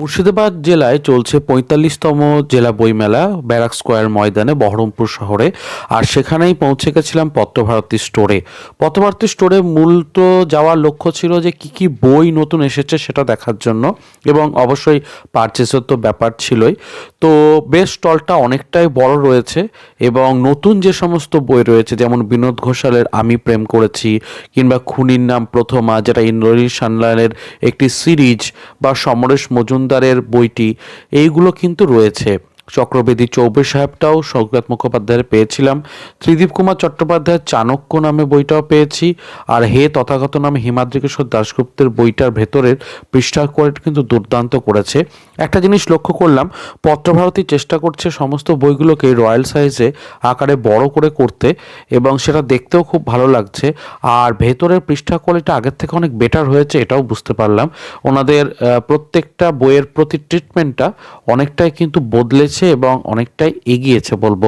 মুর্শিদাবাদ জেলায় চলছে পঁয়তাল্লিশতম জেলা বইমেলা, ব্যারাক স্কোয়ার ময়দানে বহরমপুর শহরে। আর সেখানেই পৌঁছে গেছিলাম পত্রভারতী স্টোরে। পত্রভারতী স্টোরে মূলত যাওয়ার লক্ষ্য ছিল যে কি কি বই নতুন এসেছে সেটা দেখার জন্য এবং অবশ্যই পারচেসের তো ব্যাপার ছিলই। তো বেশ স্টলটা অনেকটাই বড় রয়েছে এবং নতুন যে সমস্ত বই রয়েছে, যেমন বিনোদ ঘোষালের আমি প্রেম করেছি কিংবা খুনির নাম প্রথমা, যেটা ইন্দ্রনীল সান্যালের একটি সিরিজ বা সমরেশ মজুমদারের বইটি এইগুলো কিন্তু রয়েছে। চক্রবেদী চৌবে সাহেবটাও সৌগত মুখোপাধ্যায়ের পেয়েছিলাম। ত্রিদীপ কুমার চট্টোপাধ্যায়ের চাণক্য নামে বইটাও পেয়েছি। আর হে তথাগত নামে হিমাদ্রি কিশোর দাশগুপ্তের বইটার ভেতরের পৃষ্ঠা করে কিন্তু দুর্দান্ত করেছে। একটা জিনিস লক্ষ্য করলাম, পত্রভারতী চেষ্টা করছে সমস্ত বইগুলোকে রয়্যাল সাইজে আকারে বড় করে করতে এবং সেটা দেখতেও খুব ভালো লাগছে। আর ভেতরের পৃষ্ঠা কোয়ালিটি আগের থেকে অনেক বেটার হয়েছে এটাও বুঝতে পারলাম। ওনাদের প্রত্যেকটা বইয়ের প্রতি ট্রিটমেন্টটা অনেকটাই কিন্তু বদলেছে। এবং অনেকটাই এগিয়েছে বলব।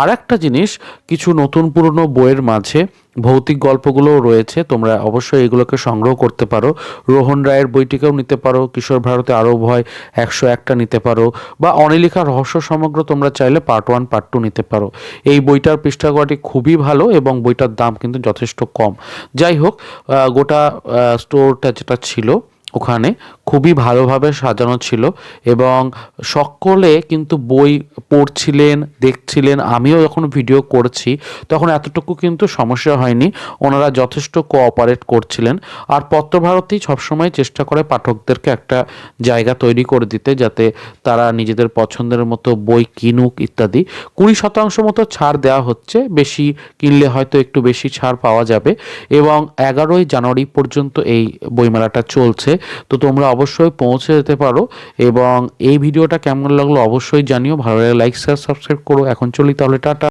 আর একটা জিনিস, কিছু নতুন পুরনো বইয়ের মাঝে ভৌতিক গল্পগুলোও রয়েছে, তোমরা অবশ্যই এগুলোকে সংগ্রহ করতে পারো। রোহন রায়ের বইটিকেও নিতে পারো, কিশোর ভারতে আরও ভয়, একশো একটা নিতে পারো, বা অনিলিখা রহস্য সমগ্র তোমরা চাইলে পার্ট ওয়ান, পার্ট টু নিতে পারো। এই বইটার পৃষ্ঠা কোয়ালিটি খুবই ভালো এবং বইটার দাম কিন্তু যথেষ্ট কম। যাই হোক গোটা স্টোরটা যেটা ছিল ওখানে খুবই ভালোভাবে সাজানো ছিল এবং সকলে কিন্তু বই পড়ছিলেন, দেখছিলেন। আমিও যখন ভিডিও করছি, তখন এতটুকু কিন্তু সমস্যা হয়নি। ওনারা যথেষ্ট কোঅপারেট করছিলেন। আর পত্রভারতী সবসময় চেষ্টা করে পাঠকদেরকে একটা জায়গা তৈরি করে দিতে, যাতে তারা নিজেদের পছন্দের মতো বই কিনুক ইত্যাদি। কুড়ি শতাংশ মতো ছাড় দেওয়া হচ্ছে। বেশি কিনলে হয়তো একটু বেশি ছাড় পাওয়া যাবে। এবং এগারোই জানুয়ারি পর্যন্ত এই বইমেলাটা চলছে। তো তোমরা অবশ্যই পৌঁছে যেতে পারো এবং এই ভিডিওটা কেমন লাগল অবশ্যই জানিও। ভালো লাগে লাইক শেয়ার সাবস্ক্রাইব করো। এখন চলি তাহলে, টাটা।